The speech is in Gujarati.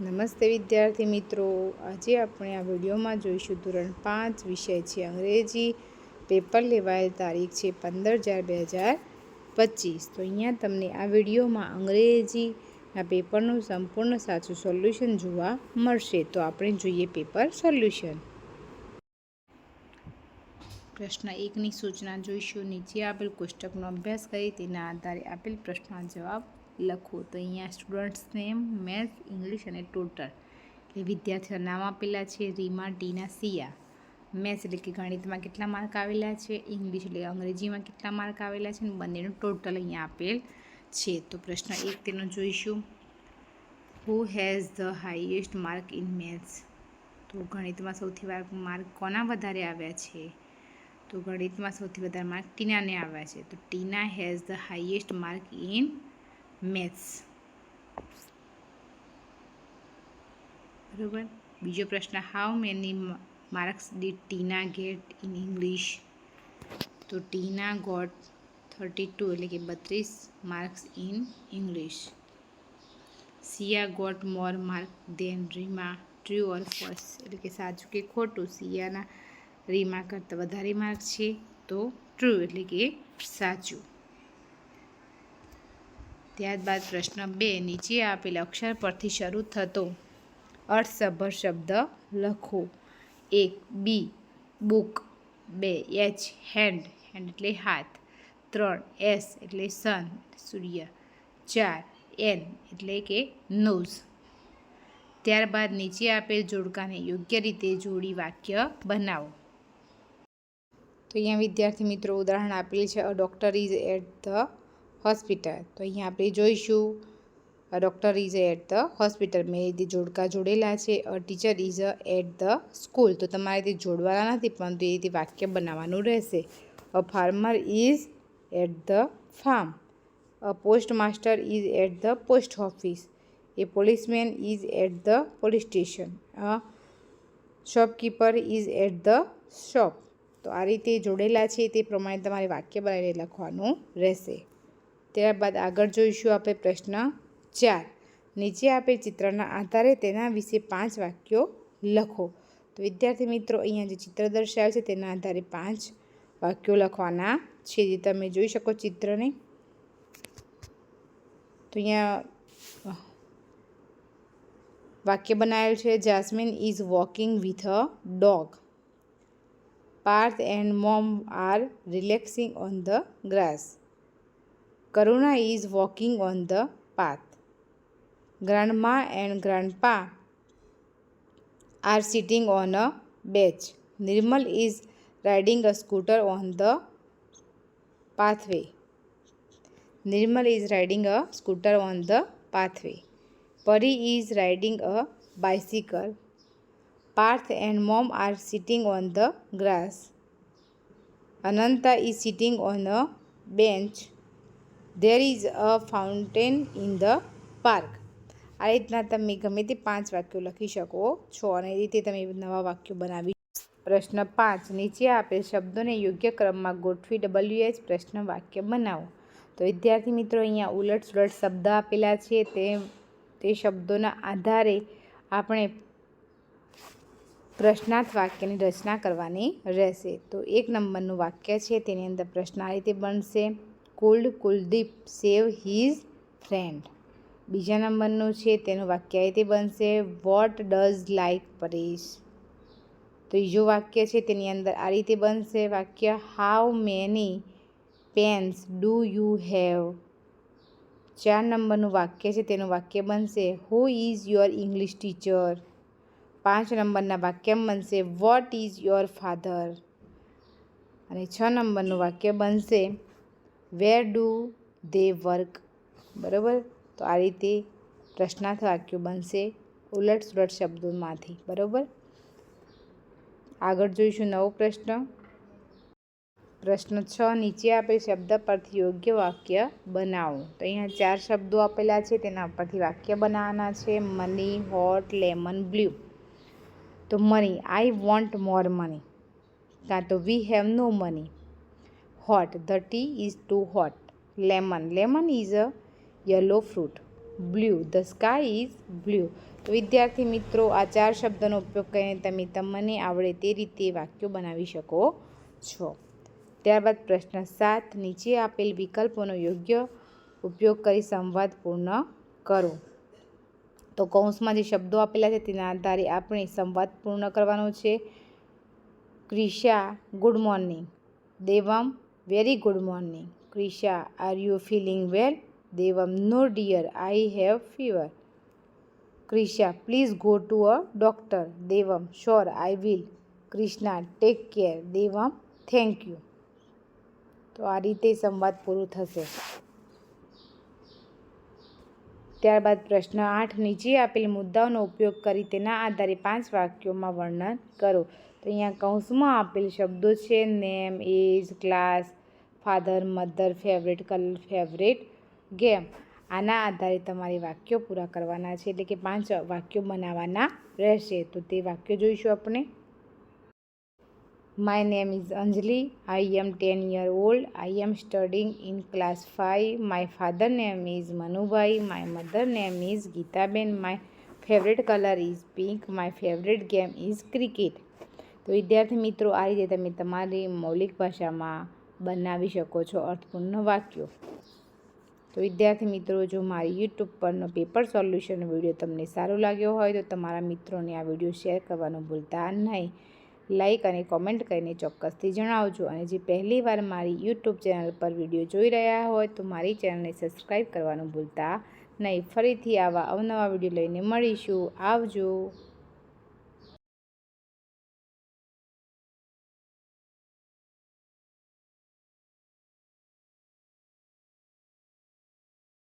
નમસ્તે વિદ્યાર્થી મિત્રો. આજે આપણે આ વિડીયોમાં જોઈશું ધોરણ પાંચ વિષય છે અંગ્રેજી. પેપર લેવાયેલ તારીખ છે પંદર ચાર બે હજાર પચીસ. તો અહીંયા તમને આ વિડીયોમાં અંગ્રેજીના પેપરનું સંપૂર્ણ સાચું સોલ્યુશન જોવા મળશે. તો આપણે જોઈએ પેપર સોલ્યુશન. પ્રશ્ન એકની સૂચના જોઈશું. નીચે આપેલ કોષ્ટકનો અભ્યાસ કરી તેના આધારે આપેલ પ્રશ્નના જવાબ લખો. તો અહીંયા સ્ટુડન્ટ્સ નેમ મેથ્સ ઇંગ્લિશ અને ટોટલ એટલે વિદ્યાર્થીઓ નામ આપેલા છે. રીમા, ટીના, સિયા. મેથ્સ એટલે કે ગણિતમાં કેટલા માર્ક આવેલા છે? ઇંગ્લિશ એટલે અંગ્રેજીમાં કેટલા માર્ક આવેલા છે? અને બંનેનું ટોટલ અહીંયા આપેલ છે. તો પ્રશ્ન એક તેનો જોઈશું. Who has the highest mark in maths તો ગણિતમાં સૌથી વાર માર્ક કોના વધારે આવ્યા છે? તો ગણિતમાં સૌથી વધારે માર્ક ટીનાને આવ્યા છે. તો Tina has the highest mark in maths. બરોબર? બીજો પ્રશ્ન how many marks did Tina get in English તો ટીના ગોટ થર્ટી ટુ એટલે કે બત્રીસ marks in English Siya got more mark than Rima true or false એટલે કે સાચું કે ખોટું, સિયાના રીમા કરતાં વધારે માર્ક છે તો ટ્રુ એટલે કે સાચું. ત્યારબાદ પ્રશ્ન બે, નીચે આપેલ અક્ષર પરથી શરૂ થતો અર્થસભર શબ્દ લખો. એક, બી, બુક. બે, એચ, હેન્ડ. હેન્ડ એટલે હાથ. ત્રણ, એસ એટલે સન, સૂર્ય. ચાર, એન એટલે કે નોઝ. ત્યારબાદ નીચે આપેલ જોડકાને યોગ્ય રીતે જોડી વાક્ય બનાવો. તો અહીંયા વિદ્યાર્થી મિત્રો ઉદાહરણ આપેલ છે a doctor is at the hospital. તો અહીંયા આપણે જોઈશું doctor is at the hospital. મેં તે જોડકા જોડેલા છે, a, teacher is at the school. તો તમારે તે જોડવાના નથી, પરંતુ એ રીતે વાક્ય બનાવવાનું રહેશે. A, farmer is at the farm. A post master is at the post office. A policeman is at the police station. A, shopkeeper is at the shop. તો આ રીતે જોડેલા છે, તે પ્રમાણે તમારે વાક્ય બનાવીને લખવાનું રહેશે. ત્યારબાદ આગળ જોઈશું આપણે પ્રશ્ન ચાર. નીચે આપેલ ચિત્રના આધારે તેના વિશે પાંચ વાક્યો લખો. તો વિદ્યાર્થી મિત્રો, અહીંયા જે ચિત્ર દર્શાવે છે તેના આધારે પાંચ વાક્યો લખવાના છે, જે તમે જોઈ શકો ચિત્રને. તો અહીંયા વાક્ય બનાવેલ છે Jasmine is walking with a dog Parth and mom are relaxing on the grass Karuna is walking on the path. Grandma and grandpa are sitting on a bench. Nirmal is riding a scooter on the pathway. Nirmal is riding a scooter on the pathway. Pari is riding a bicycle. Parth and mom are sitting on the grass. Ananta is sitting on a bench. There is a fountain in the park આ રીતના તમે ગમે તે પાંચ વાક્યો લખી શકો છો અને એ રીતે તમે નવા વાક્યો બનાવી પ્રશ્ન પાંચ, નીચે આપેલ શબ્દોને યોગ્ય ક્રમમાં ગોઠવી ડબલ્યુ એચ પ્રશ્ન વાક્ય બનાવો. તો વિદ્યાર્થી મિત્રો, અહીંયા ઉલટ સુલટ શબ્દ આપેલા છે. તે તે શબ્દોના આધારે આપણે પ્રશ્નાર્થ વાક્યની રચના કરવાની રહેશે. તો એક નંબરનું વાક્ય છે, તેની અંદર પ્રશ્ન આ રીતે બનશે. Cooled Kuldeep save his friend. બીજા નંબરનું છે, તેનું વાક્ય રીતે બનશે, વોટ ડઝ લાઈક પરેશ? ત્રીજું વાક્ય છે, તેની અંદર આ રીતે બનશે વાક્ય, how many pens do you have? ચાર નંબરનું વાક્ય છે, તેનું વાક્ય બનશે, who is your English teacher? પાંચ નંબરના વાક્ય બનશે, વોટ ઇઝ યોર ફાધર? અને છ નંબરનું વાક્ય બનશે વેર ડુ દે વર્ક બરાબર? તો આ રીતે પ્રશ્નાર્થ વાક્યો બનશે ઉલટ સુલટ શબ્દોમાંથી. બરાબર? આગળ જોઈશું નવો પ્રશ્ન. પ્રશ્ન છ, નીચે આપેલ શબ્દ પરથી યોગ્ય વાક્ય બનાવો. તો અહીંયા ચાર શબ્દો આપેલા છે, તેના પરથી વાક્ય બનાવવાના છે. મની હોટ લેમન બ્લુ તો money I want more money કાં તો we have no money hot. The tea is too hot. Lemon. Lemon is a yellow fruit. Blue the sky is blue તો વિદ્યાર્થી મિત્રો, આ ચાર શબ્દનો ઉપયોગ કરીને તમે તમને આવડે તે રીતે વાક્યો બનાવી શકો છો. ત્યારબાદ પ્રશ્ન સાત. નીચે આપેલ વિકલ્પોનો યોગ્ય ઉપયોગ કરી સંવાદ પૂર્ણ કરો. તો કૌંસમાં જે શબ્દો આપેલા છે, તેના આધારે આપણે સંવાદ પૂર્ણ કરવાનો છે. Krisha, good morning. Devam very good morning Krisha are you feeling well Devam no dear I have fever Krisha please go to a doctor Devam sure I will Krishna take care Devam thank you તો આ રીતે સંવાદ પૂરું થશે. ત્યારબાદ પ્રશ્ન આઠ. નીચે આપેલ મુદ્દાઓનો ઉપયોગ કરી તેના આધારે પાંચ વાક્યોમાં વર્ણન કરો. તો અહીંયા કૌંસમાં આપેલ શબ્દો છે, name, age, class father, mother, favourite colour favourite game. આના આધારે તમારે વાક્યો પૂરા કરવાના છે. એટલે કે પાંચ વાક્યો બનાવવાના રહેશે. તો તે વાક્યો જોઈશું આપણે. My name is Anjali I am ten year old I am studying in class five my father name is Manubhai my mother name is Gitaben my favourite colour is pink my favourite game is cricket તો વિદ્યાર્થી મિત્રો, આ રીતે તમે તમારી મૌલિક ભાષામાં બનાવી શકો છો અર્થપૂર્ણ વાક્યો. તો વિદ્યાર્થી મિત્રો, જો મારી યુટ્યુબ પરનો પેપર સોલ્યુશન વીડિયો તમને સારો લાગ્યો હોય તો તમારા મિત્રોને આ વીડિયો શેર કરવાનું ભૂલતા નહીં. લાઇક અને કોમેન્ટ કરીને ચોક્કસથી જણાવજો. અને જે પહેલી વાર મારી યુટ્યુબ ચેનલ પર વીડિયો જોઈ રહ્યા હોય તો મારી ચેનલને સબસ્ક્રાઈબ કરવાનું ભૂલતા નહીં. ફરીથી આવા અવનવા વીડિયો લઈને મળીશું. આવજો.